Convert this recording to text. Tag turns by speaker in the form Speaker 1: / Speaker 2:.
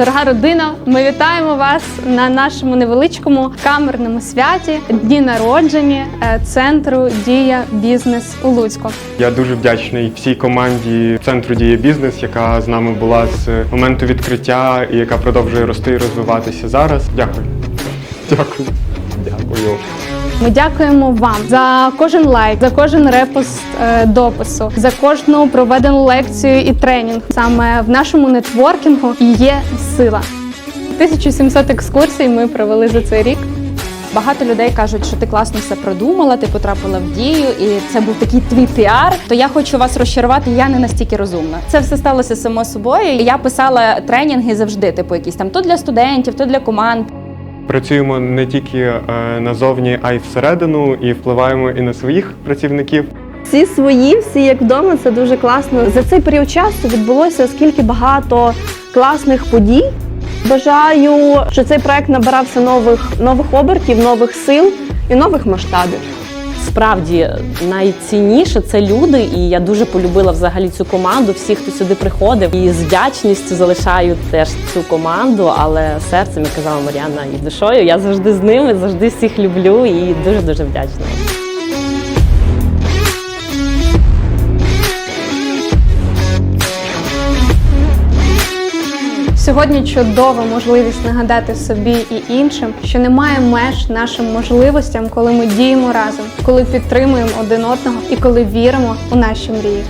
Speaker 1: Дорога родина, ми вітаємо вас на нашому невеличкому камерному святі дні народження е, центру Дія Бізнес у Луцьку.
Speaker 2: Я дуже вдячний всій команді центру Діє Бізнес, яка з нами була з моменту відкриття і яка продовжує рости і розвиватися зараз. Дякую. Дякую. Дякую.
Speaker 1: Ми дякуємо вам за кожен лайк, за кожен репост е, допису, за кожну проведену лекцію і тренінг. Саме в нашому нетворкінгу є сила. 1700 екскурсій ми провели за цей рік.
Speaker 3: Багато людей кажуть, що ти класно все продумала, ти потрапила в дію, і це був такий твій піар. То я хочу вас розчарувати. Я не настільки розумна. Це все сталося само собою. Я писала тренінги завжди, типу, якісь там то для студентів, то для команд.
Speaker 2: Працюємо не тільки е, назовні, а й всередину, і впливаємо і на своїх працівників.
Speaker 4: Всі свої, всі як вдома, це дуже класно. За цей період часу відбулося скільки багато класних подій. Бажаю, що цей проект набирався нових, нових обертів, нових сил і нових масштабів.
Speaker 5: Справді найцінніше це люди, і я дуже полюбила взагалі цю команду. Всіх, хто сюди приходив, і з вдячністю залишаю теж цю команду, але серцем, як казала Мар'яна, і душою я завжди з ними, завжди всіх люблю і дуже дуже вдячна.
Speaker 1: Сьогодні чудова можливість нагадати собі і іншим, що немає меж нашим можливостям, коли ми діємо разом, коли підтримуємо один одного і коли віримо у наші мрії.